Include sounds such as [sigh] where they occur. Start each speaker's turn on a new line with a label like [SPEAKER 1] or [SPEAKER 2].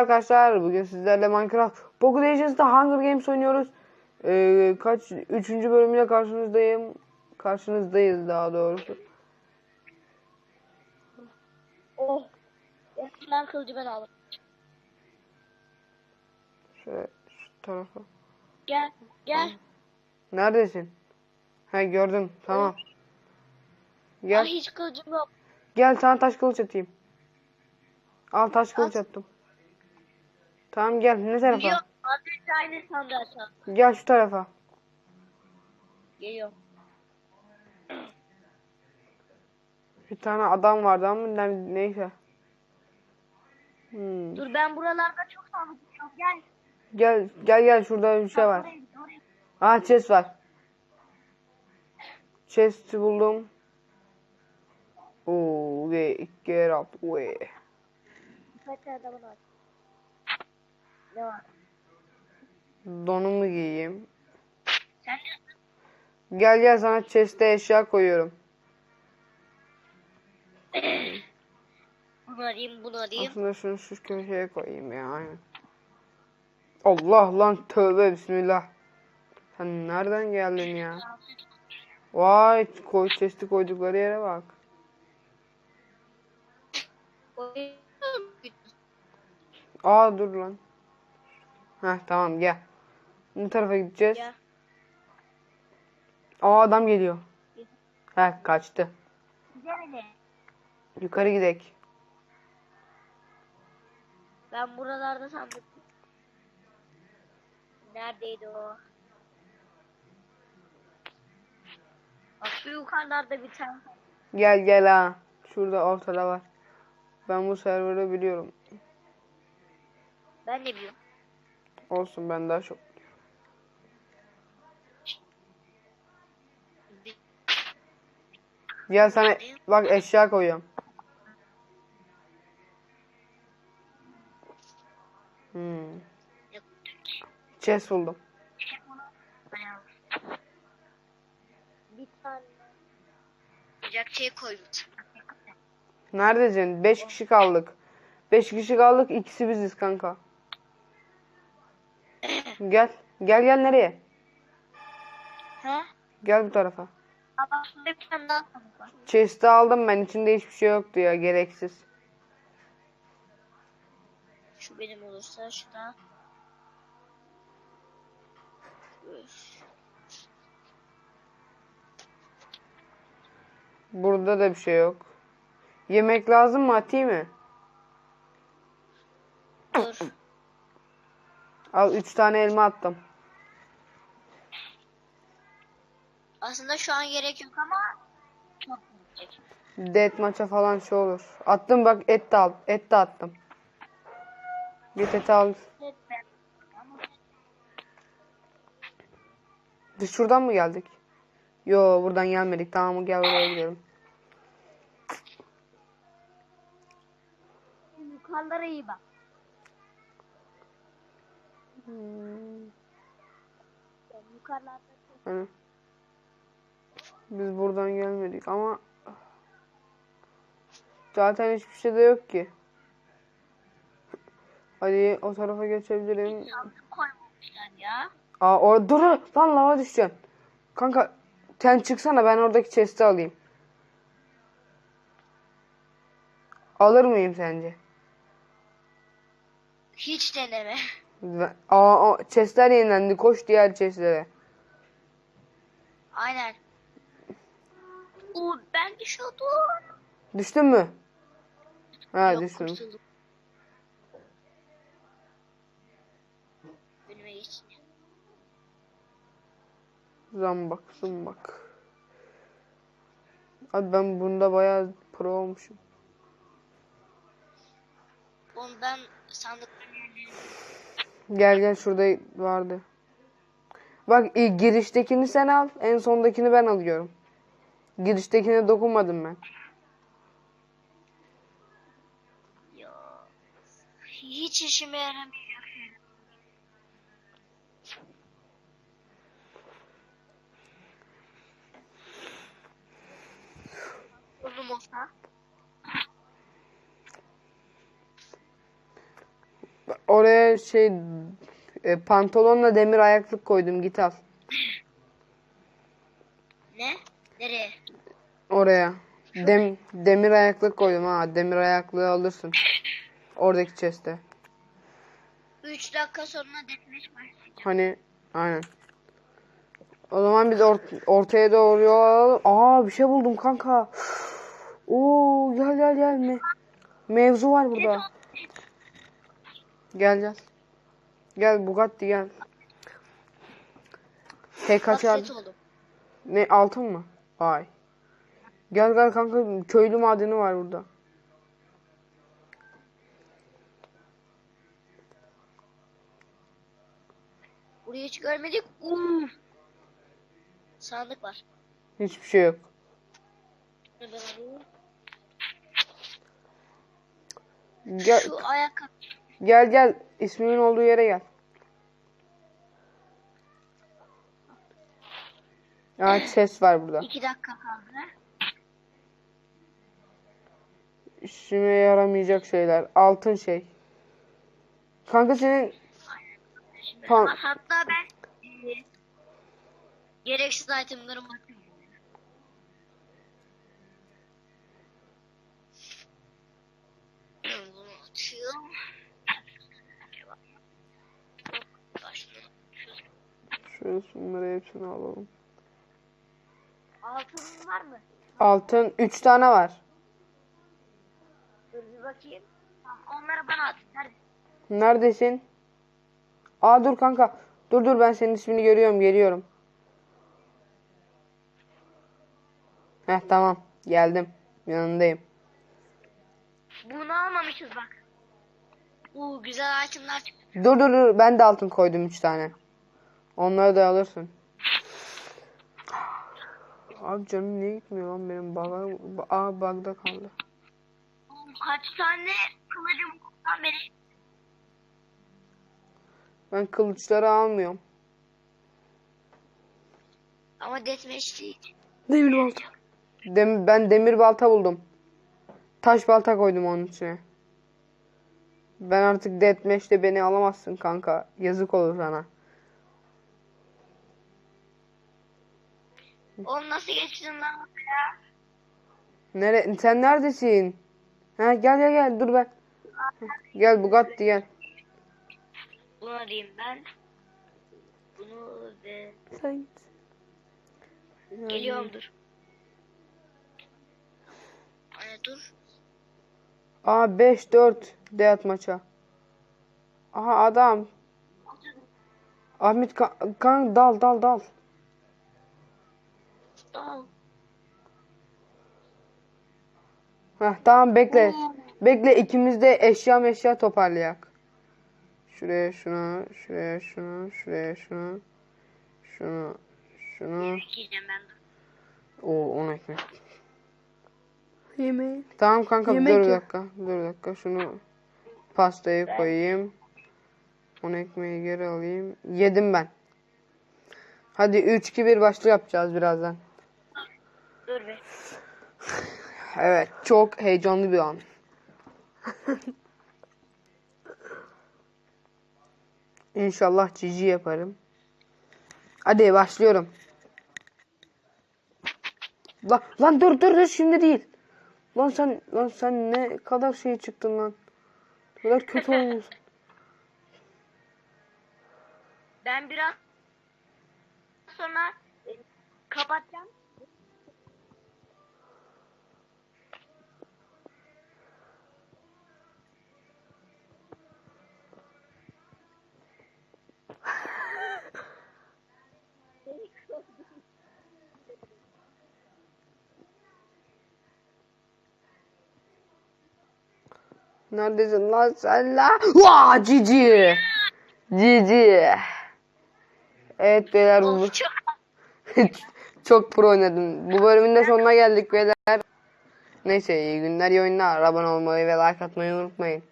[SPEAKER 1] arkadaşlar. Bugün sizlerle Minecraft Pocket Legends'da Hunger Games oynuyoruz. Ee, kaç üçüncü bölümüyle karşınızdayım. Karşınızdayız daha doğrusu.
[SPEAKER 2] Oh. Eskiden kılıcı ben aldım.
[SPEAKER 1] Şöyle şu tarafa.
[SPEAKER 2] Gel. Gel.
[SPEAKER 1] Neredesin? He gördüm. Tamam.
[SPEAKER 2] Ay
[SPEAKER 1] Gel.
[SPEAKER 2] hiç kılıcım yok.
[SPEAKER 1] Gel sana taş kılıç atayım. Al taş kılıç
[SPEAKER 2] At.
[SPEAKER 1] attım. Tamam gel. Ne tarafa?
[SPEAKER 2] Biliyorum. Az önce aynı sandığı açalım.
[SPEAKER 1] Gel şu tarafa.
[SPEAKER 2] Geliyor.
[SPEAKER 1] Bir tane adam vardı ama ne- neyse. Hmm.
[SPEAKER 2] Dur ben buralarda çok sandık yok. Gel.
[SPEAKER 1] Gel gel gel şurada bir şey var.
[SPEAKER 2] Oraya git, oraya git.
[SPEAKER 1] Aa chest var. Chest'i buldum. Oo, ve get up.
[SPEAKER 2] Birkaç tane adamın var. Ne var?
[SPEAKER 1] Donumu giyeyim.
[SPEAKER 2] Sen?
[SPEAKER 1] Gel gel sana chest'e eşya koyuyorum. [clears throat]
[SPEAKER 2] Bunu arayayım, bunu arayayım.
[SPEAKER 1] Aslında şunu şu köşeye koyayım ya. aynen. Allah lan tövbe bismillah. Sen nereden geldin ya? Vay koy chest'i koydukları yere bak. Aa dur lan. Heh tamam gel. Bu tarafa gideceğiz.
[SPEAKER 2] Gel.
[SPEAKER 1] Aa adam geliyor. Heh kaçtı.
[SPEAKER 2] Nerede?
[SPEAKER 1] Yukarı gidek.
[SPEAKER 2] Ben buralarda sandık. Neredeydi o? Bak şu yukarılarda bir tane.
[SPEAKER 1] Gel gel ha. Şurada ortada var. Ben bu serverı biliyorum.
[SPEAKER 2] Ben de biliyorum.
[SPEAKER 1] Olsun ben daha çok. Gel sana bak eşya koyuyorum. Hmm. Chest buldum.
[SPEAKER 2] Bir tane.
[SPEAKER 1] Neredesin? 5 kişi kaldık. 5 kişi kaldık. ikisi biziz kanka. Gel. Gel gel nereye?
[SPEAKER 2] He?
[SPEAKER 1] Gel bu tarafa.
[SPEAKER 2] Aslında bir tane daha sandık var.
[SPEAKER 1] Chest'i aldım ben. İçinde hiçbir şey yoktu ya. Gereksiz.
[SPEAKER 2] Şu benim olursa şu da. Üf.
[SPEAKER 1] Burada da bir şey yok. Yemek lazım mı? Atayım mı?
[SPEAKER 2] Dur.
[SPEAKER 1] Al 3 tane elma attım.
[SPEAKER 2] Aslında şu an gerek yok ama çok gerekecek.
[SPEAKER 1] Death maça falan şey olur. Attım bak et de al. Et de attım. Git et al. Biz şuradan mı geldik? Yo buradan gelmedik. Tamam gel oraya gidelim.
[SPEAKER 2] Yukarılara iyi bak. Yani yukarılarda
[SPEAKER 1] Hani biz buradan gelmedik ama zaten hiçbir şey de yok ki. Hadi o tarafa geçebilirim.
[SPEAKER 2] ya.
[SPEAKER 1] Aa orada dur lan lava düşeceksin. Kanka sen çıksana ben oradaki chest'i alayım. Alır mıyım sence?
[SPEAKER 2] Hiç deneme.
[SPEAKER 1] Aa, aa chest'ler yenilendi. Koş diğer chest'lere.
[SPEAKER 2] Aynen. Oo, ben düşüyordum.
[SPEAKER 1] Düştün mü? Ha
[SPEAKER 2] Yok,
[SPEAKER 1] düştüm.
[SPEAKER 2] kurtuldum. Önüme geç.
[SPEAKER 1] Zambak zumbak. Abi ben bunda bayağı pro olmuşum.
[SPEAKER 2] Oğlum ben sandıkların yerlerini
[SPEAKER 1] Gel gel şurada vardı. Bak giriştekini sen al. En sondakini ben alıyorum. Giriştekine dokunmadım ben.
[SPEAKER 2] Ya. Hiç işime yaramayacak şey
[SPEAKER 1] e, pantolonla demir ayaklık koydum git al.
[SPEAKER 2] Ne? Nereye?
[SPEAKER 1] Oraya. Dem, demir ayaklık koydum ha. Demir ayaklığı alırsın. Oradaki chest'e.
[SPEAKER 2] 3 dakika sonra deathmatch başlayacak.
[SPEAKER 1] Hani aynen. O zaman biz or- ortaya doğru yol alalım. Aa bir şey buldum kanka. Oo gel gel gel. Me- mevzu var burada. Gel gel. Gel Bugatti gel. Tek kaçar. Ne altın mı? Vay. Gel gel kanka köylü madeni var burada.
[SPEAKER 2] Burayı hiç görmedik. Uuu. Sandık var.
[SPEAKER 1] Hiçbir şey yok. Gel
[SPEAKER 2] Şu ayakkabı.
[SPEAKER 1] Gel gel ismimin olduğu yere gel. Ya [laughs] ses var burada.
[SPEAKER 2] 2 dakika kaldı.
[SPEAKER 1] İşime yaramayacak şeyler. Altın şey. Kanka senin Tamam.
[SPEAKER 2] hatta ben e, gereksiz itemlarımı atıyorum. Bunu atıyorum.
[SPEAKER 1] Şöyle şunları hepsini alalım.
[SPEAKER 2] Altın var mı?
[SPEAKER 1] Altın 3 tane var.
[SPEAKER 2] Dur bir bakayım. Onları bana at. Nerede?
[SPEAKER 1] Neredesin? Aa dur kanka. Dur dur ben senin ismini görüyorum geliyorum. Heh tamam geldim. Yanındayım.
[SPEAKER 2] Bunu almamışız bak. Uuu güzel itemler çıktı.
[SPEAKER 1] Dur dur dur ben de altın koydum 3 tane. Onları da alırsın. Abi canım niye gitmiyor lan benim bug'a Aa bug'da kaldı.
[SPEAKER 2] Kaç tane kılıcım lan beni.
[SPEAKER 1] Ben kılıçları almıyorum.
[SPEAKER 2] Ama deathmatch değil.
[SPEAKER 1] Demir balta. Dem ben demir balta buldum. Taş balta koydum onun içine. Ben artık deathmatch'te beni alamazsın kanka. Yazık olur sana.
[SPEAKER 2] Oğlum nasıl geçtin lan ya?
[SPEAKER 1] Nere sen neredesin? Ha gel gel gel dur ben. Gel Bugatti gel.
[SPEAKER 2] Bunu arayayım ben. Bunu ve
[SPEAKER 1] Sen git.
[SPEAKER 2] geliyorum dur. Ay dur.
[SPEAKER 1] Aa 5 4 Deat maça. Aha adam. Ahmet kan, kan dal dal dal.
[SPEAKER 2] Al.
[SPEAKER 1] Heh, tamam bekle. Bekle ikimiz de eşya meşya toparlayak. Şuraya şunu, şuraya şunu, şuraya şunu. Şunu, şunu.
[SPEAKER 2] Ben.
[SPEAKER 1] Oo 10 ekmek.
[SPEAKER 3] Yemeği.
[SPEAKER 1] Tamam kanka
[SPEAKER 3] Yemek
[SPEAKER 1] dur bir dakika. Dur bir dakika şunu pastayı koyayım. 10 ekmeği geri alayım. Yedim ben. Hadi 3 2 1 başlı yapacağız birazdan.
[SPEAKER 2] Dur be.
[SPEAKER 1] Evet, çok heyecanlı bir an. İnşallah cici yaparım. Hadi başlıyorum. Lan, lan dur dur dur şimdi değil. Lan sen lan sen ne kadar şey çıktın lan. Ne kadar kötü [laughs] olmuşsun.
[SPEAKER 2] Ben biraz sonra e, kapatacağım.
[SPEAKER 1] Neredesin lan sen lan? Vaa cici. Cici. Evet beyler bu. [laughs] Çok pro oynadım. Bu bölümün de sonuna geldik beyler. Neyse iyi günler iyi oyunlar. Abone olmayı ve like atmayı unutmayın.